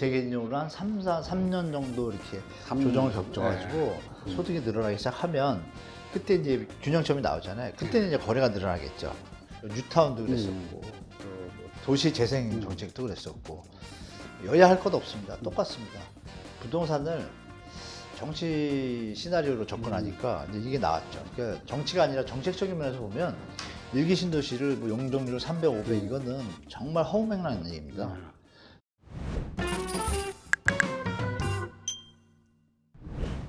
재개인용으로 한 3, 4, 3년 정도 이렇게 삼- 조정을 겪어가지고 소득이 늘어나기 시작하면 그때 이제 균형점이 나오잖아요. 그때는 이제 거래가 늘어나겠죠. 뉴타운도 그랬었고 또뭐 도시 재생 정책도 그랬었고 여야 할 것 없습니다. 똑같습니다. 부동산을 정치 시나리오로 접근하니까 이제 이게 나왔죠. 그러니까 정치가 아니라 정책적인 면에서 보면 일기 신도시를 뭐 용적률 300, 500 이거는 정말 허무맹랑한 얘기입니다.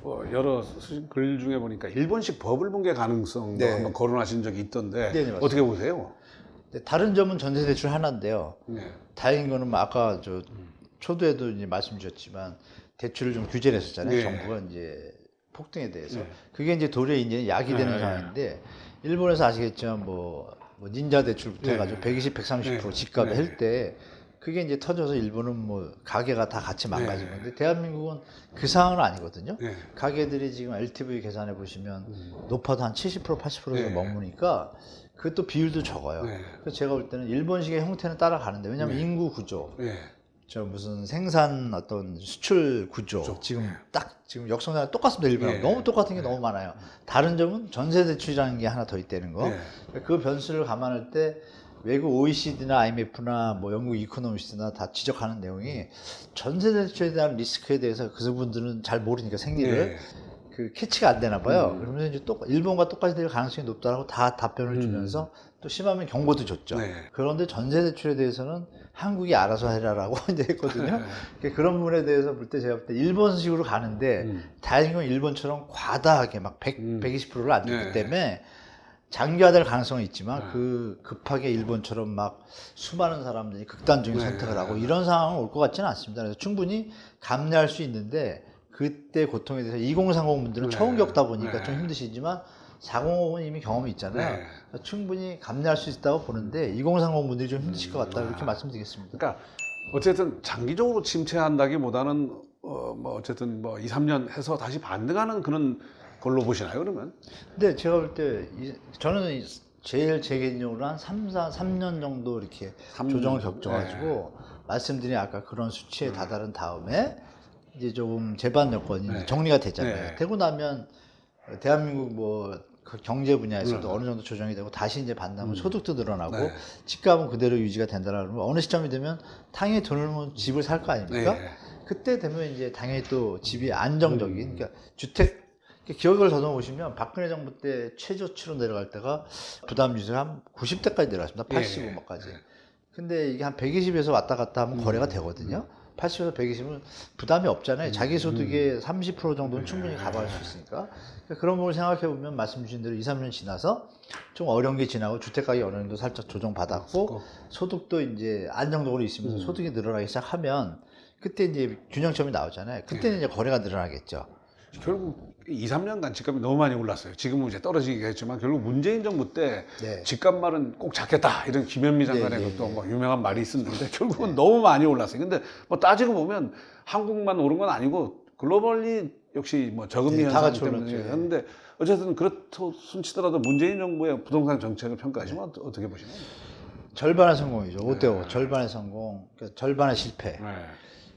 어, 여러 글 중에 보니까 일본식 버블 붕괴 가능성도 네. 한번 거론하신 적이 있던데 네, 네, 맞습니다. 어떻게 보세요? 근데 다른 점은 전세 대출 하나인데요. 네. 다행인 거는 뭐 아까 저 초두에도 이제 말씀 주셨지만 대출을 좀 규제를 했었잖아요. 네. 정부가 이제 폭등에 대해서. 네. 그게 이제 도리어 이제 약이 되는 네. 상황인데 일본에서 아시겠지만 뭐, 뭐 닌자 대출부터 네. 해가지고 120, 130% 네. 집값 네. 할때 그게 이제 터져서 일본은 뭐 가게가 다 같이 망가진 네. 건데 대한민국은 그 상황은 아니거든요. 네. 가게들이 지금 LTV 계산해 보시면 음. 높아도 한 70% 80%에 네. 머무니까 그것도 비율도 적어요. 네. 그래서 제가 볼 때는 일본식의 형태는 따라가는데 왜냐하면 네. 인구 구조, 네. 저 무슨 생산 어떤 수출 구조 구조. 지금 딱 지금 역성장 똑같습니다 일본하고 네. 너무 똑같은 게 너무 많아요. 다른 점은 전세 대출이라는 게 하나 더 있다는 거. 네. 그 변수를 감안할 때 외국 OECD나 IMF나 뭐 영국 이코노미스트나 다 지적하는 내용이 전세 대출에 대한 리스크에 대해서 그분들은 잘 모르니까 생리를 네. 그 캐치가 안 되나 봐요. 음. 그러면서 이제 또 일본과 똑같이 될 가능성이 높다고 다 답변을 음. 주면서 또 심하면 경고도 줬죠. 네. 그런데 전세 대출에 대해서는 한국이 알아서 해라라고 이제 했거든요. 그러니까 그런 부분에 대해서 볼 때 제가 볼 때 일본식으로 가는데 음. 다행인 건 일본처럼 과다하게 막 100, 음. 120%를 안 줬기 네. 때문에 장기화될 가능성은 있지만 네. 그 급하게 일본처럼 막 수많은 사람들이 극단적인 네. 선택을 하고 이런 상황은 올 것 같지는 않습니다. 그래서 충분히 감내할 수 있는데 그때 고통에 대해서 2030 분들은 네. 처음 겪다 보니까 네. 좀 힘드시지만 405는 이미 경험이 있잖아요. 네. 충분히 감내할 수 있다고 보는데 2030 분들이 좀 힘드실 것 같다 이렇게 말씀드리겠습니다. 그러니까 어쨌든 장기적으로 침체한다기보다는 어, 뭐 어쨌든 뭐 2, 3년 해서 다시 반등하는 그런 걸로 보시나요 그러면? 근데 제가 볼 때 저는 이 제일 제 개인적으로 한 3, 4, 3년 정도 이렇게 삼 조정을 년. 겪어가지고 네. 말씀드린 아까 그런 수치에 다다른 다음에 이제 조금 재반 여건이 네. 정리가 됐잖아요. 네. 되고 나면 대한민국 뭐 그 경제 분야에서도 음. 어느 정도 조정이 되고 다시 이제 반다면 음. 소득도 늘어나고 네. 집값은 그대로 유지가 된다라면 어느 시점이 되면 당연히 돈을 모으면 집을 살 거 아닙니까? 네. 그때 되면 이제 당연히 또 집이 안정적인 음. 그러니까 주택 기억을 더듬어 보시면 박근혜 정부 때 최저치로 내려갈 때가 부담 유세가 한 90대까지 내려갔습니다. 예. 85만까지. 근데 이게 한 120에서 왔다 갔다 하면 음. 거래가 되거든요. 80에서 120은 부담이 없잖아요. 음. 자기 소득의 30% 정도는 충분히 가봐할 수 있으니까. 그러니까 그런 걸 생각해 보면 말씀 주신 대로 2, 3년 지나서 좀 어려운 게 지나고 주택 가격이 어느 정도 살짝 조정받았고 꼭. 소득도 이제 안정적으로 있으면서 음. 소득이 늘어나기 시작하면 그때 이제 균형점이 나오잖아요. 그때는 이제 거래가 늘어나겠죠. 결국 2, 3년간 집값이 너무 많이 올랐어요. 지금은 이제 떨어지긴 했지만 결국 문재인 정부 때 네. 집값 말은 꼭 잡겠다 이런 김현미 장관의 네, 네, 그것도 네. 뭐 유명한 말이 있었는데 결국은 너무 많이 올랐어요. 근데 뭐 따지고 보면 한국만 오른 건 아니고 글로벌리 역시 뭐 저금리 네, 다 현상 때문에. 했는데 어쨌든 그렇다 순치더라도 문재인 정부의 부동산 정책을 평가하시면 어떠- 어떻게 보시나요? 절반의 성공이죠. 5대5. 절반의 성공, 그러니까 절반의 실패. 네.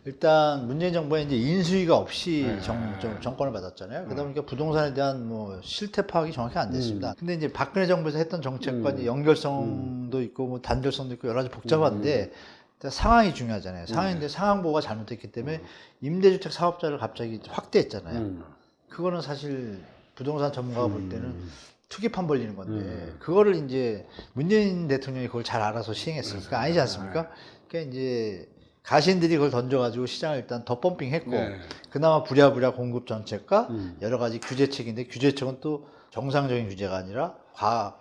일단 문재인 정부에 이제 인수위가 없이 네. 정, 정, 정권을 받았잖아요. 그러다 보니까 부동산에 대한 뭐 실태 파악이 정확히 안 됐습니다. 음. 근데 이제 박근혜 정부에서 했던 정책과 음. 이제 연결성도 있고 뭐 단절성도 있고 여러 가지 복잡한데 일단 상황이 중요하잖아요. 상황인데 상황 보고가 잘못됐기 때문에 임대주택 사업자를 갑자기 확대했잖아요. 음. 그거는 사실 부동산 전문가가 볼 때는 음. 투기판 벌리는 건데 음. 그거를 이제 문재인 대통령이 그걸 잘 알아서 시행했으니까 아니지 네. 않습니까? 그러니까 이제 가신들이 그걸 던져가지고 시장을 일단 더 펌핑했고 네. 그나마 부랴부랴 공급 정책과 음. 여러 가지 규제책인데 규제책은 또 정상적인 규제가 아니라 과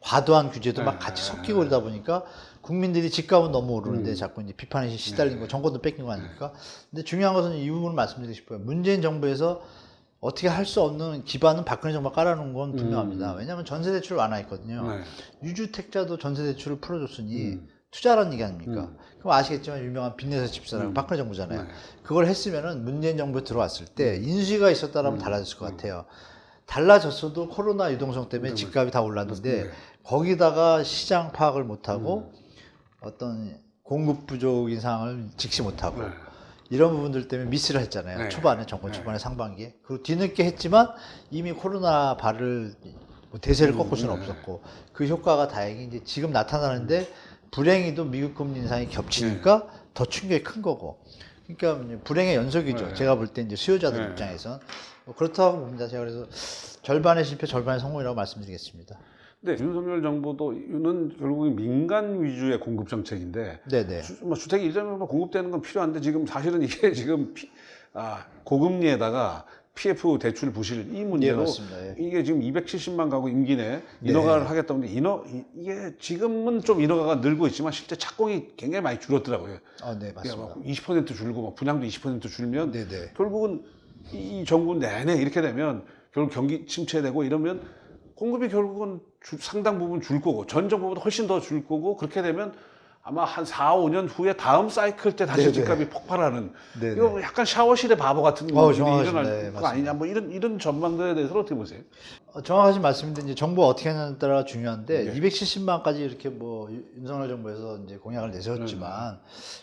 과도한 규제도 막 네. 같이 섞이고 그러다 보니까 국민들이 집값은 너무 오르는데 음. 자꾸 이제 비판에 시달린 네. 거 정권도 뺏긴 거 아닙니까? 근데 중요한 것은 이 부분을 말씀드리고 싶어요. 문재인 정부에서 어떻게 할 수 없는 기반은 박근혜 정부가 깔아놓은 건 분명합니다. 음. 왜냐하면 전세 대출을 완화했거든요. 네. 유주택자도 전세 대출을 풀어줬으니 음. 투자라는 얘기 아닙니까? 음. 그럼 아시겠지만 유명한 빚내서 집사라고 음. 박근혜 정부잖아요. 네. 그걸 했으면은 문재인 정부에 들어왔을 때 인수위가 있었다라면 음. 달라졌을 것 같아요. 달라졌어도 코로나 유동성 때문에 음. 집값이 다 올랐는데 네. 거기다가 시장 파악을 못하고 음. 어떤 공급 부족인 상황을 직시 못하고 네. 이런 부분들 때문에 미스를 했잖아요. 네. 초반에 정권 네. 초반에 상반기에 그리고 뒤늦게 했지만 이미 코로나 발을 뭐 대세를 꺾을 수는 네. 없었고 그 효과가 다행히 이제 지금 나타나는데 불행히도 미국 금리 인상이 겹치니까 더 충격이 큰 거고. 그러니까 불행의 연속이죠. 네. 제가 볼 때 이제 수요자들 네. 입장에선 뭐 그렇다고 봅니다. 제가 그래서 절반의 실패, 절반의 성공이라고 말씀드리겠습니다. 근데 윤석열 정부도 이는 결국 민간 위주의 공급 정책인데 네네. 주, 뭐 주택이 일정량 공급되는 건 필요한데 지금 사실은 이게 지금 피, 아, 고금리에다가 PF 대출 부실 이 예, 문제로 맞습니다. 예. 이게 지금 270만 가구 임기 내에 인허가를 하겠다는데 인허 이- 이게 지금은 좀 인허가가 늘고 있지만 실제 착공이 굉장히 많이 줄었더라고요. 아, 네, 예, 맞습니다. 막20% 줄고 막 분양도 20% 줄면 네 네. 결국은 이, 이 정부 내내 이렇게 되면 결국 경기 침체되고 이러면 공급이 결국은 주- 상당 부분 줄 거고 전 정부보다 훨씬 더 줄 거고 그렇게 되면 아마 한 4, 5년 후에 다음 사이클 때 다시 네네. 집값이 폭발하는 네네. 이거 약간 샤워실의 바보 같은 어, 일이. 일어날 네, 거 아니냐 뭐 이런 이런 전망들에 대해서 어떻게 보세요? 어, 정확하신 말씀인데 이제 정부가 어떻게 하냐에 따라 중요한데 네. 270만까지 이렇게 뭐 유- 윤석열 정부에서 이제 공약을 내세웠지만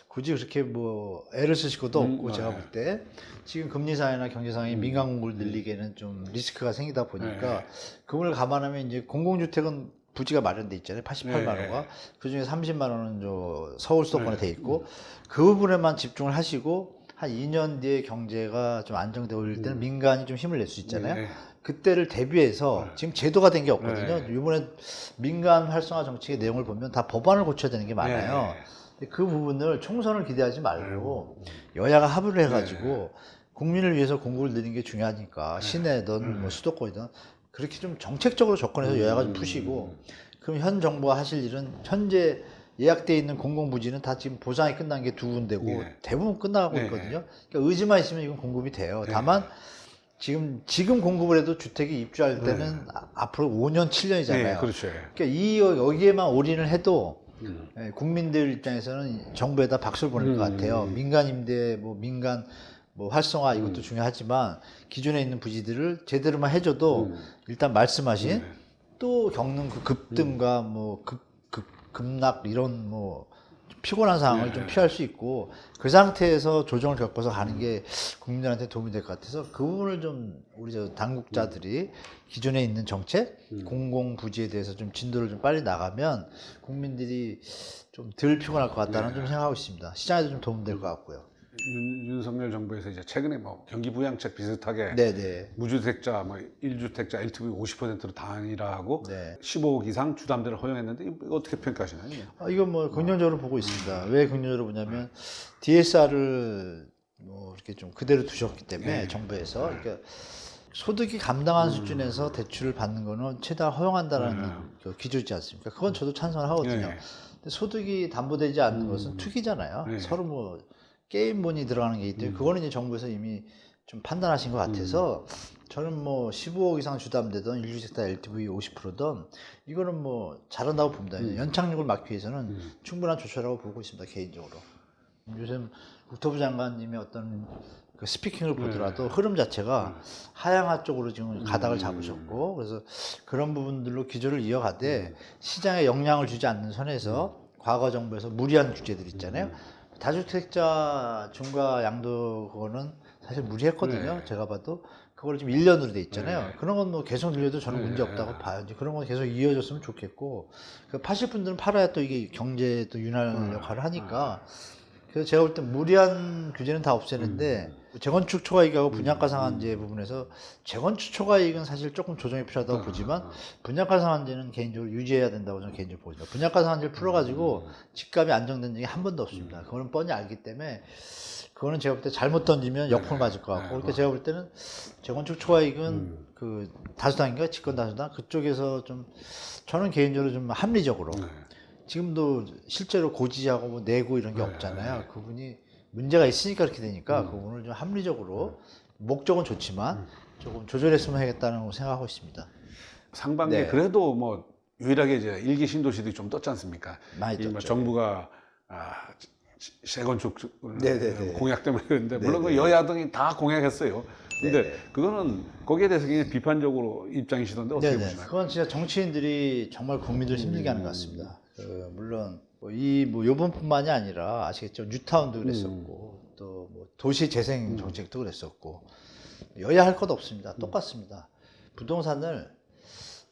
굳이 그렇게 뭐 애를 쓰실 것도 음, 없고 제가 네. 볼때 지금 금리 상황이나 경제 상황이 민간 공급을 늘리기에는 좀 리스크가 생기다 보니까 네. 그걸 감안하면 이제 공공주택은 부지가 마련돼 있잖아요. 88만 네. 호가 그중에 30만 원은 저 서울 수도권에 네. 돼 있고 그 부분에만 집중을 하시고 한 2년 뒤에 경제가 좀 안정되고 이럴 때는 민간이 좀 힘을 낼 수 있잖아요. 네. 그때를 대비해서 지금 제도가 된 게 없거든요. 네. 이번에 민간 활성화 정책의 내용을 보면 다 법안을 고쳐야 되는 게 많아요. 그 부분을 총선을 기대하지 말고 여야가 합의를 해가지고 국민을 위해서 공급을 늘리는 게 중요하니까 시내든 뭐 수도권이든 그렇게 좀 정책적으로 접근해서 여야가 좀 푸시고 그럼 현 정부가 하실 일은 현재 예약돼 있는 공공부지는 다 지금 보상이 끝난 게 두 군데고 네. 대부분 끝나가고 네. 있거든요. 그러니까 의지만 있으면 이건 공급이 돼요. 네. 다만 지금 지금 공급을 해도 주택이 입주할 때는 아- 앞으로 5년 7년이잖아요. 네, 그렇죠. 그러니까 이 여기에만 올인을 해도 음. 예, 국민들 입장에서는 정부에다 박수를 보낼 것 음. 같아요. 민간 임대, 뭐 민간 뭐 활성화 이것도 음. 중요하지만 기존에 있는 부지들을 제대로만 해줘도 음. 일단 말씀하신 네. 또 겪는 그 급등과 뭐 급, 급, 급락 이런 뭐 피곤한 상황을 네. 좀 피할 수 있고 그 상태에서 조정을 겪어서 가는 게 국민들한테 도움이 될 것 같아서 그 부분을 좀 우리 저 당국자들이 기존에 있는 정책 음. 공공 부지에 대해서 좀 진도를 좀 빨리 나가면 국민들이 좀 덜 피곤할 것 같다는 네. 좀 생각하고 있습니다. 시장에도 좀 도움될 것 같고요. 윤, 윤석열 정부에서 이제 최근에 뭐 경기 부양책 비슷하게 네네. 무주택자, 뭐 1주택자 LTV 50%로 단일화하고 네. 15억 이상 주담대를 허용했는데 이거 어떻게 평가하시나요? 아, 이건 뭐 긍정적으로 보고 있습니다. 왜 긍정적으로 보냐면 DSR을 뭐 이렇게 좀 그대로 두셨기 때문에 네. 정부에서 그러니까 소득이 감당한 수준에서 대출을 받는 거는 최대한 허용한다라는 그 기조지 않습니까? 그건 저도 찬성을 하거든요. 네. 근데 소득이 담보되지 않는 것은 투기잖아요. 네. 서로 뭐 게임본이 들어가는 게 있기 때문에 그거는 이제 정부에서 이미 좀 판단하신 것 같아서 저는 뭐 15억 이상 주담되던 1주택자 LTV 50%든 이거는 뭐 잘한다고 봅니다. 연착륙을 막기 위해서는 충분한 조처라고 보고 있습니다. 개인적으로. 요즘 국토부 장관님의 어떤 그 스피킹을 보더라도 흐름 자체가 하향화 쪽으로 지금 가닥을 잡으셨고 그래서 그런 부분들로 기조를 이어가되 시장에 영향을 주지 않는 선에서 과거 정부에서 무리한 규제들 있잖아요. 다주택자 중과 양도 그거는 사실 무리했거든요. 네. 제가 봐도 그걸 지금 1년으로 돼 있잖아요. 그런 건 뭐 계속 늘려도 저는 네. 문제 없다고 봐요. 이제 그런 건 계속 이어졌으면 좋겠고 그 파실 분들은 팔아야 또 이게 경제에 또 윤활 네. 역할을 하니까 그래서 제가 볼 때 무리한 규제는 다 없애는데 재건축 초과이익하고 분양가 상한제 부분에서 재건축 초과이익은 사실 조금 조정이 필요하다고 보지만 분양가 상한제는 개인적으로 유지해야 된다고 저는 개인적으로 보입니다. 분양가 상한제를 풀어가지고 집값이 안정된 적이 한 번도 없습니다. 그거는 뻔히 알기 때문에 그거는 제가 볼 때 잘못 던지면 역풍을 맞을 것 같고 그러니까 제가 볼 때는 재건축 초과이익은 그 다수당인가 집권 다수당 그쪽에서 좀 저는 개인적으로 좀 합리적으로 네. 지금도 실제로 고지하고 뭐 내고 이런 게 없잖아요. 그분이 문제가 있으니까 그렇게 되니까 그분을 좀 합리적으로 목적은 좋지만 조금 조절했으면 하겠다는 걸 생각하고 있습니다. 상반기에 네. 그래도 뭐 유일하게 이제 일기 신도시들이 좀 떴지 않습니까? 많이 이뭐 떴죠. 정부가 아, 시- 재건축 네네네. 공약 때문에 그런데 물론 그. 여야 등이 다 공약했어요. 근데 네네. 그거는 거기에 대해서 굉장히 비판적으로 입장이시던데 어떻게 네네. 보시나요? 그건 진짜 정치인들이 정말 국민들 힘들게 하는 것 같습니다. 그 물론 뭐 이뭐 요번뿐만이 아니라 아시겠죠 뉴타운도 그랬었고 또뭐 도시 음. 재생 정책도 그랬었고 여야 할 것 없습니다. 똑같습니다. 부동산을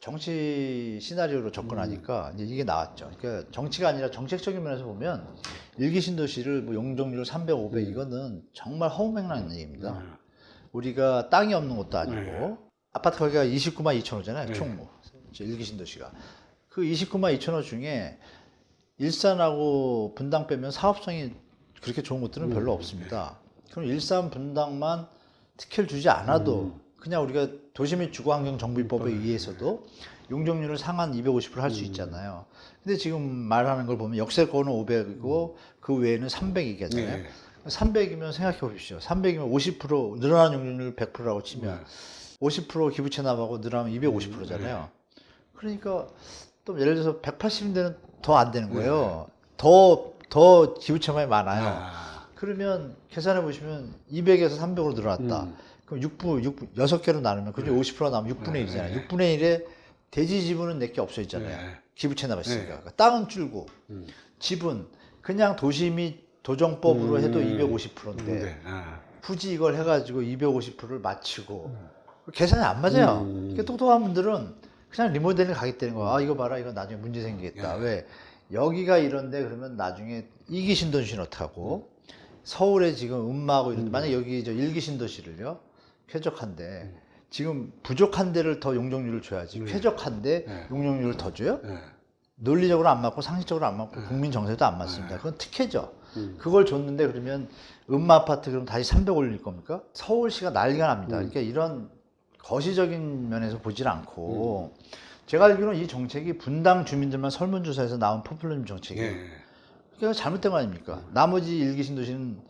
정치 시나리오로 접근하니까 이제 이게 나왔죠. 그러니까 정치가 아니라 정책적인 면에서 보면 일기 신도시를 뭐 용적률 300, 500 이거는 정말 허무맹랑한 얘기입니다. 음. 우리가 땅이 없는 것도 아니고 네. 아파트 가격가 29만 2천 호잖아요. 네. 총무 일기 신도시가 그 29만 2천 호 중에 일산하고 분당 빼면 사업성이 그렇게 좋은 곳들은 별로 없습니다. 그럼 일산 분당만 특혜를 주지 않아도 그냥 우리가 도시 및 주거환경 정비법에 의해서도 용적률을 상한 250%할 수 있잖아요. 근데 지금 말하는 걸 보면 역세권은 500이고 그 외에는 300이잖아요. 네. 300이면 생각해 보십시오. 300이면 50% 늘어난 용적률 100%라고 치면 50% 기부 체납하고 늘어나면 250%잖아요. 그러니까 또 예를 들어서 180인데는 더 안 되는 거예요. 더, 더 기부 체납이 많아요. 아. 그러면 계산해 보시면 200에서 300으로 늘어났다. 음. 그럼 6부, 6부, 6개로 나누면 그중에 50% 나오면 6분의 1이잖아요. 6분의 1에 대지 지분은 내게 없어 있잖아요. 네. 기부 체납했으니까. 네. 그러니까 땅은 줄고 음. 집은 그냥 도시 및 도정법으로 해도 음. 250%인데 네. 아. 굳이 이걸 해가지고 250%를 맞추고 계산이 안 맞아요. 음. 그러니까 똑똑한 분들은 그냥 리모델링 가겠다는 거야. 아 이거 봐라, 이거 나중에 문제 생기겠다. 예. 왜 여기가 이런데 그러면 나중에 이기 신도시는 어떡하고 서울에 지금 음마하고 이런데 만약 여기 저 일기 신도시를요 쾌적한데 지금 부족한 데를 더 용적률을 줘야지 쾌적한데 네. 용적률을 더 줘요? 네. 논리적으로 안 맞고 상식적으로 안 맞고 국민 정서에도 안 맞습니다. 그건 특혜죠. 음. 그걸 줬는데 그러면 음마 아파트 그럼 다시 300 올릴 겁니까? 서울시가 난리가 납니다. 음. 그러니까 이런 거시적인 면에서 보질 않고 음. 제가 알기로는 이 정책이 분당 주민들만 설문조사에서 나온 포퓰리즘 정책이에요. 예. 그러니까 잘못된 거 아닙니까? 나머지 일기 신도시는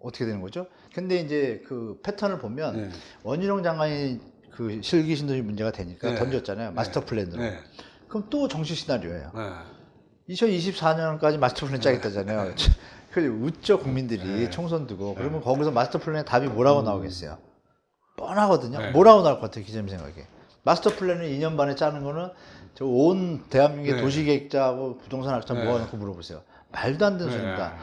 어떻게 되는 거죠? 근데 이제 그 패턴을 보면 네. 원희룡 장관이 그 실기 신도시 문제가 되니까 네. 던졌잖아요. 마스터 플랜으로. 네. 그럼 또 정치 시나리오예요. 네. 2024년까지 마스터 플랜 짜겠다잖아요. 그 웃죠 국민들이 네. 총선 두고 그러면 거기서 마스터 플랜의 답이 뭐라고 나오겠어요? 뻔하거든요. 네. 뭐라고 나올 것 같아요, 기자님 생각에? 마스터 플랜을 2년 반에 짜는 거는 저 온 대한민국의 네. 도시계획자하고 부동산 학자 네. 모아놓고 물어보세요. 말도 안 되는 네. 소리입니다.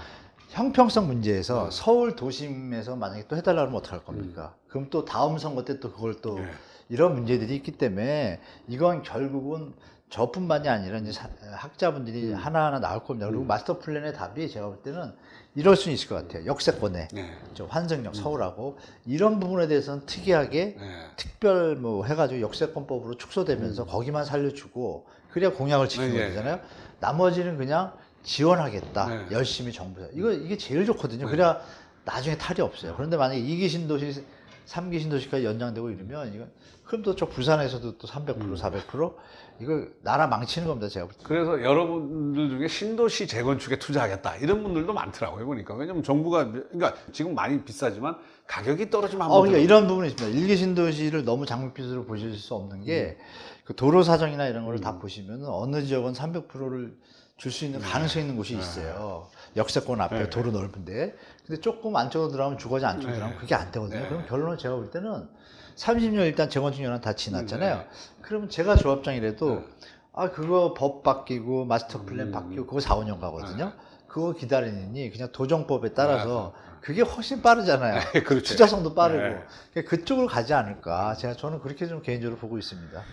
형평성 문제에서 서울 도심에서 만약에 또 해달라 그러면 어떡할 겁니까? 그럼 또 다음 선거 때 또 그걸 또 네. 이런 문제들이 있기 때문에 이건 결국은 저뿐만이 아니라 이제 사- 학자분들이 하나하나 나올 겁니다. 그리고 마스터 플랜의 답이 제가 볼 때는 이럴 수는 있을 것 같아요. 역세권에 네. 저 환승역 서울하고 이런 부분에 대해서는 특이하게 네. 특별 뭐 해가지고 역세권법으로 축소되면서 거기만 살려주고 그래야 공약을 지키는 네, 예. 거잖아요. 나머지는 그냥 지원하겠다. 네. 열심히 정부에서 이거 이게 제일 좋거든요. 그래야 나중에 탈이 없어요. 그런데 만약에 이기 신도시, 삼기 신도시까지 연장되고 이러면 이거 그럼 또 저 부산에서도 또 300% 음. 400% 이거 나라 망치는 겁니다. 제가 볼 때. 그래서 여러분들 중에 신도시 재건축에 투자하겠다 이런 분들도 많더라고요 보니까 왜냐면 정부가 그러니까 지금 많이 비싸지만 가격이 떨어지면 어, 한번 그러니까 이런 부분이 있습니다. 일기 신도시를 너무 장밋빛으로 보실 수 없는 게 그 도로 사정이나 이런 거를 다 보시면 어느 지역은 300%를 줄 수 있는 가능성이 있는 곳이 있어요. 역세권 앞에 네. 도로 넓은데. 근데 조금 안쪽으로 들어가면 주거지 안쪽으로 네. 들어가면 그게 안 되거든요. 네. 그럼 결론은 제가 볼 때는 30년 일단 재건축 연한 다 지났잖아요. 네. 그러면 제가 조합장이라도 네. 아 그거 법 바뀌고 마스터 플랜 음. 바뀌고 그거 4, 5년 가거든요. 네. 그거 기다리니 그냥 도정법에 따라서 네. 그게 훨씬 빠르잖아요. 그렇죠. 투자성도 빠르고 네. 그러니까 그쪽으로 가지 않을까. 제가 저는 그렇게 좀 개인적으로 보고 있습니다.